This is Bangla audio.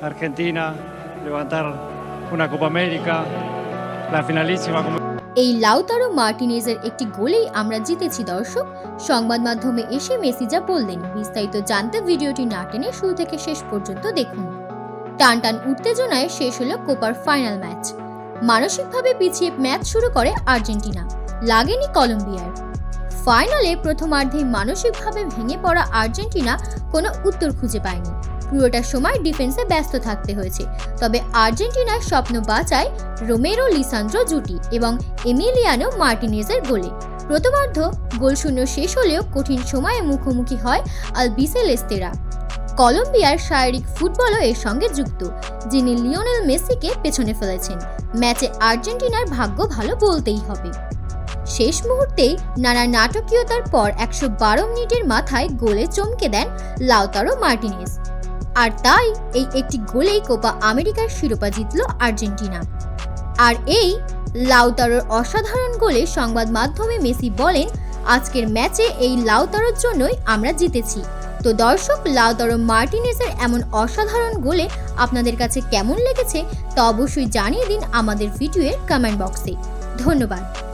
Argentina levantar una Copa América, la finalísima এই লাউতারো মার্টিনেজের একটি গোলেই আমরা জিতেছি দর্শক। সংবাদ মাধ্যমে এসে মেসি যা বললেন বিস্তারিত জানতে ভিডিওটি না টেনে শুরু থেকে শেষ পর্যন্ত দেখুন। টান টান উত্তেজনায় শেষ হলো কোপার ফাইনাল ম্যাচ। মানসিকভাবে পিছিয়ে ম্যাচ শুরু করে আর্জেন্টিনা লাগেনি কলম্বিয়ার। ফাইনালে প্রথমার্ধেই মানসিকভাবে ভেঙে পড়া আর্জেন্টিনা কোনো উত্তর খুঁজে পায়নি। পুরোটা সময় ডিফেন্সে ব্যস্ত থাকতে হয়েছে। তবে আর্জেন্টিনার স্বপ্ন বাঁচায় রোমেরো লিসান্দ্রো জুটি এবং এমিলিয়ানো মার্টিনেজের গোলে। প্রথমার্ধ গোলশূন্য শেষ হলেও কঠিন সময়ে মুখোমুখি হয় আলবিসেলেস্তেরা। কলম্বিয়ার শারীরিক ফুটবলও এর সঙ্গে যুক্ত, যিনি লিওনেল মেসিকে পেছনে ফেলেছেন। ম্যাচে আর্জেন্টিনার ভাগ্য ভালো বলতেই হবে। শেষ মুহূর্তেই নানা নাটকীয়তার পর একশো বারো মিনিটের মাথায় গোলে চমকে দেন লাউতারো মার্টিনেজ। আর তাই এই একটি গোলেই কোপা আমেরিকার শিরোপা জিতল আর্জেন্টিনা। আর এই লাউতারোর অসাধারণ গোলে সংবাদ মাধ্যমে মেসি বলেন, আজকের ম্যাচে এই লাউতারোর জন্যই আমরা জিতেছি। তো দর্শক, লাউতারো মার্টিনেসের এমন অসাধারণ গোলে আপনাদের কাছে কেমন লেগেছে তা অবশ্যই জানিয়ে দিন আমাদের ভিডিওর কমেন্ট বক্সে। ধন্যবাদ।